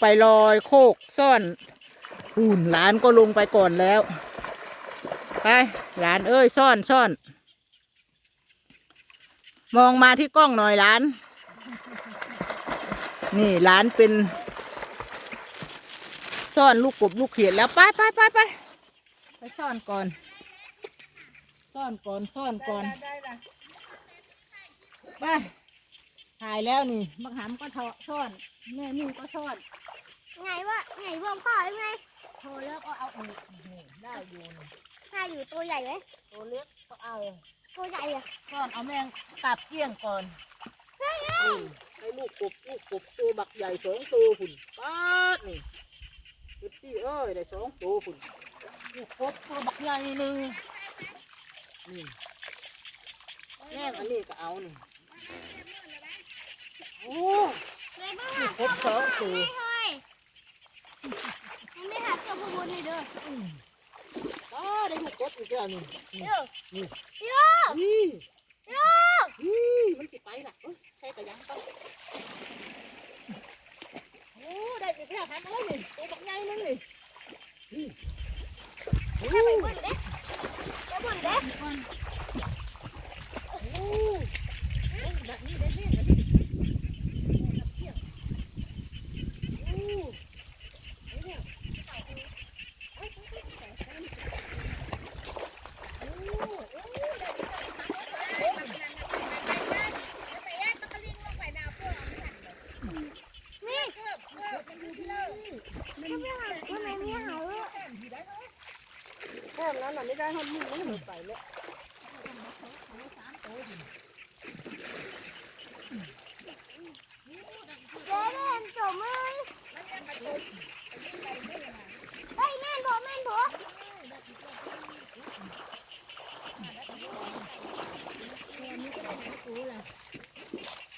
ไปลอยโคกซ่อนอุ่นหลานก็ลงไปก่อนแล้ว ไปหลานเอ้ยซ่อนซ่อน มองมาที่กล้องหน่อยหลาน นี่หลานเป็น ซ่อนลูกกบลูกเขียดแล้วไปไปไปไปไปซ่อนก่อน ซ่อนก่อนซ่อนก่อนไปถ่ายแล้วนี่มะขามก็ทอซ่อนแม่นิ่งก็ซ่อน ไงวะไงวงพ่อหรือไงโทรแล้วก็เอาอีกนี่ได้อยู่นี่ถ้าอยู่ตัวใหญ่ไหมตัวเล็กก็เอาตัวใหญ่อะซ่อนเอาแมงตับเกี้ยงก่อนนี่ให้ลูกกบลูกกบตัวบักใหญ่สองตัวหุ่นป๊าดนี่เก็บซี่เอ้ยได้สองตัวหุ่นลูกกบตัวบักใหญ่หนึ่งนี่แม่งอันนี้ก็เอานี่โอ้ไงบ้างลูกกบสองตัว เฮ้ยมันไม่หาเกี่ยวพวกนี้เด้ออ๋อได้ลูกกบอีกแล้วนี่เด้อนี่เด้อนี่เด้อนี่มันสิไปน่ะใช่กระยังไปโอ้ได้อีกแล้วหันมาเลยนี่ตัวบักใหญ่นึงนี่นี่โอ้ไปบิ่งเด้ไปเบิ่งเด้โอ้ยแบบนี้ได้นี่แบบนี้โอ้เนี่ยนี่มันไม่หาทำไมไม่หาเว้ย แค่นั้นน่ะไม่ได้ห้องมือมันหมดไปแล้วเด้เล่นจมเลยเฮ้ยแม่นบ่แม่นบ่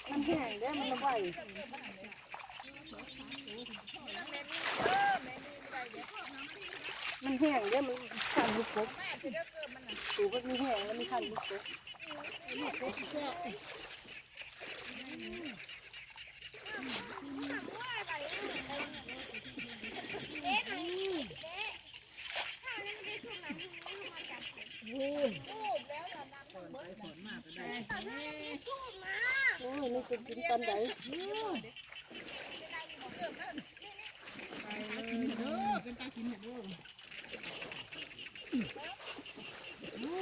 มันแห้งได้มันไหว มันแห้งได้มันขันลูกกบตูก็มีแห้งแล้วมีขันลูกกบลูกกบแค่โอ้ยนี่คือกินตอนไหนไปเลยเด้อเป็นตากินเด้อโอ้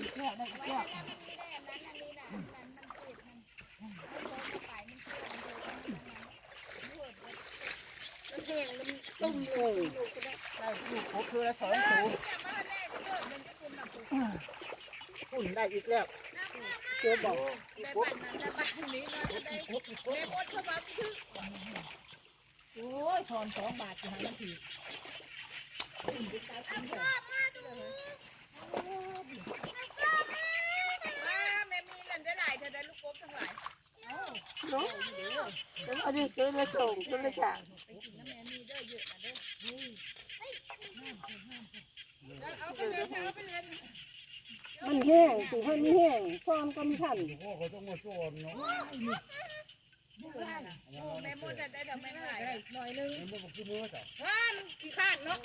อีกแล้วได้อีกแล้วมันแห้งมัน ตุ้มเลยได้ลูกครบคือละสองตัวอุ่นได้อีกแล้วเจอบอกอีกครบโอ้ยช้อนสองบาทจะหานาทีอันนี้ซื้อมาส่งซื้อมาจา กมันแห้งถูกให้ไม่แห้งซ่อนก็ไม่ทันแม่มดได้ดอกไม้หลายหน่อยนึงว้ามันขี้ข้านเนาะ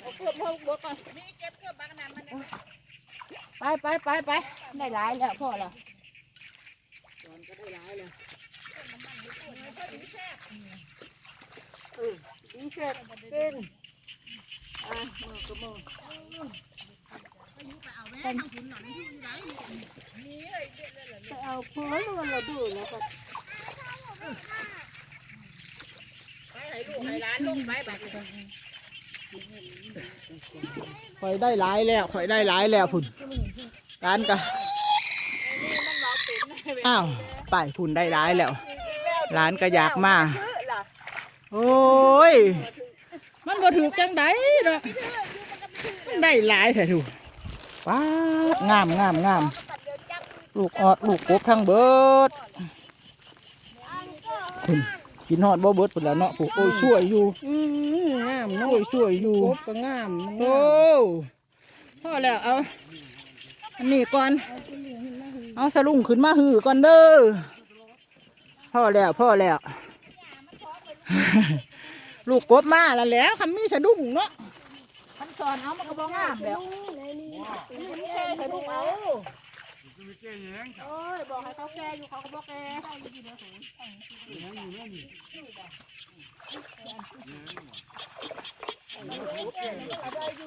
เอาเกือบเพิ่มบวกก่อนมีเก็บเกือบบักน้ำมันไปไปไปไปได้หลายแล้วพ่อละตอนก็ได้หลายแล้วดีเสร็จเป็นอะมือก็มือ ไปเอาพื่อนมันเราดูแล้วก็ไปให้ลูกให้ร้านลูกไปบัดข่อยได้หลายแล้วข่อยได้หลายแล้วพุ่นร้านก็อ้าวไปพุ่นได้หลายแล้วร้านก็อยากมาโอ้ย บ่ถูกจังไดเนาะมันได้หลายแท้ถูกป้าดงามงามงามลูกออดลูกกบทั้งเบิดคุณกินฮอดบ่เบิดพุ่นแล้วเนาะผูกโอ้ยช่วยอยู่อืมงามเนาะโอ้ยช่วยอยู่กบก็งามโอ้พ่อแล้วเอาอันนี้ก่อน เอาสลุงขึ้นมาหือก่อนเด้อพ่อแล้วพ่อแล้ว ลูกกบมาแล้วแหล้วคำมีสะดุ้งเนาะคันสอนเอามันก็บ่งามแล้วนี่มีแค่สะดุ้งเอาโอ้ยบอกให้เขาแก่อยู่เขาก็บ่แก่เอาได้อยู่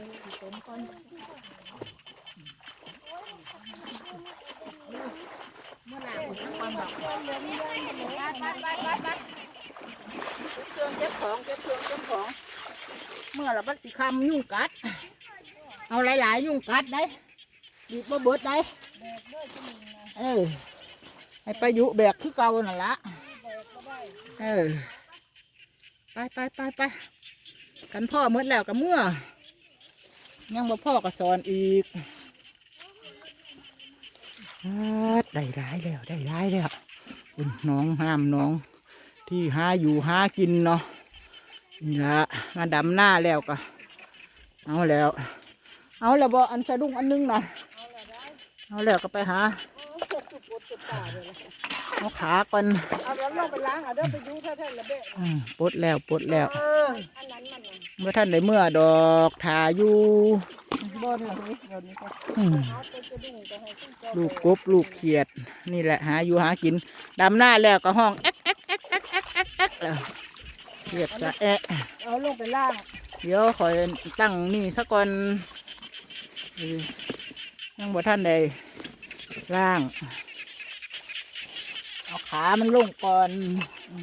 หน้าสีต้มก่อนเมื่อไหร่ตะกอนแบบไปไปไปไปไปเก็บเครื่องเก็บของเก็บเครื่องเก็บของ เมื่อเราบัดสิคำยุ่งกัด เอาหลายๆ ยุ่งกัดได้ดีบ่เบิดได้เออให้ไปยุแบกคือเก่านั่นละเออไปไปไปไปกันพ่อหมดแล้วกับเมื่อ ยังบ่พ่อก็สอนอีกอาดได้ร้ายแล้วได้ร้ายแล้วคุณน้องห้ามน้อง ที่หาอยู่หากินเนาะนี่ละมาดำหน้าแล้วก็ เอาแล้ว เอาแล้วบ่อันสะดุ้งอันนึงนะเอาแล้วก็ไปหาเอาขาก่อนเอาเดี๋ยวลงไปล้างเอาเด้อไปอยู่แท้ๆละเบ้อืมปลดแล้วปลดแล้วเอออันนั้นมันน่ะ เมื่อท่านได้เมื่อดอกถาอยู่บนเลยเดี๋ยวนี้ก็อืมเอาไปกระดิ่งไปให้ขึ้นจอลูกกบลูกเขียด นี่แหละหาอยู่หากินดำหน้าแล้วก็ห้องแอ๊กแอ๊กแอ๊กแอ๊กแอ๊กแอ๊กแอ๊กแล้วเรียกสะแอะเอาลงไปล่างเดี๋ยวคอยตั้งนี่สักก่อนเออยังบ่ท่านใดล่าง เอาขามันลงก่อนอื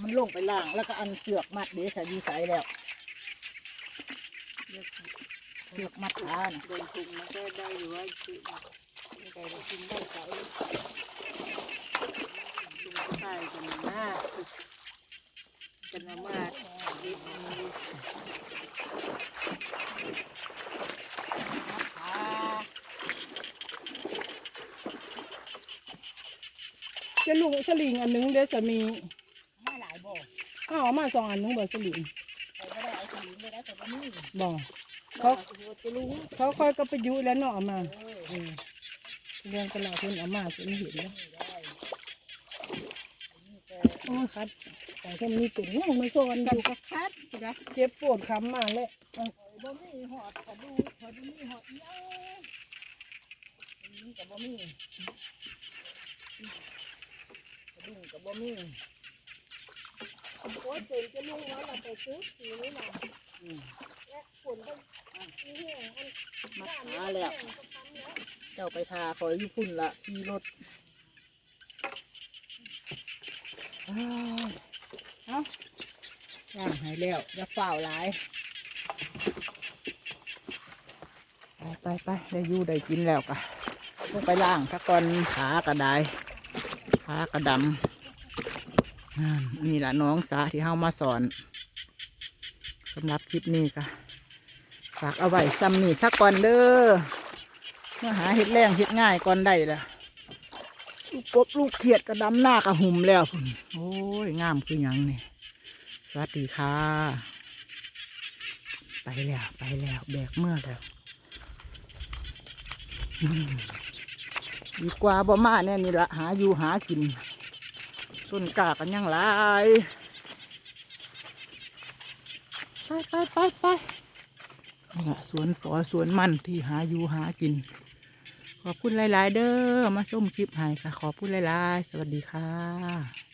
มขามันลงไปล่าง แล้วก็อันเสือกมัดเดี๋ยวใส่ดีใส่แล้วเสือกมัดขาน่ะเดินตุงมันก็ได้อยู่ว่าสิไม่ได้กินได้ใส่ตุงก็ได้กันนะกันนมาดิบมือขาจะลูกสลิงอันนึงเด้อสามีมาหลายบ่ เอาเอามาสองอันหนึงบ่สลิงใส่ก็ได้เอาสลิงเลยนะแต่ว่านี่บ่เขาจะรู้เขาค่อยก็ไปยุแล้วเนาะเอามาเออเรื่องตลาดเพิ่นเอามาสิเห็นแล้วโอ้ยครับแต่ถ้ามีเป็นง่วงมาซ้อนอกันยู่ก็คัดนะเจ็บปวดคำมาแล้วบ่มีหอดขอดูขอดูมีหอดเยอะนี่กับบ่มีกระดุมกับบ่มี โอ้ยเต็มจะลุงว่าเราไปซื้อสีนี้นะและฝนก็มีแห้งอันมาหาแล้ว เจ้าไปทาคอยอยู่พุ่นละขี่รถอ้าวเอาย่างหายแล้วอย่าเฝ้าหลาย ไปไปไปได้อยู่ได้กินแล้วกะลงไปล่างถ้าก่อนขากระไดขากระดำ นี่แหละน้องสาที่เฮามาสอนสำหรับคลิปนี้ก็ฝากเอาไว้ซ้ำนี่สักก่อนเด้อเมื่อหาเห็ดแรงเห็ดง่ายก่อนได้ละลูกกบลูกเขียดกระดำหน้ากระหุ่มแล้วพุ่นโอ้ยงามคือยังนี่สวัสดีค่ะ ไปแล้วไปแล้วแบกเมื่อแล้วดีกว่าบ่มาแน่นี่ละหาอยู่หากิน ต้นกากันยังหลายไปไปไปไปสวนปอสวนมันที่หาอยู่หากิน ขอบคุณหลาย ๆ เด้อมาส้มคลิปให้ค่ะ ขอบคุณหลาย ๆ สวัสดีค่ะ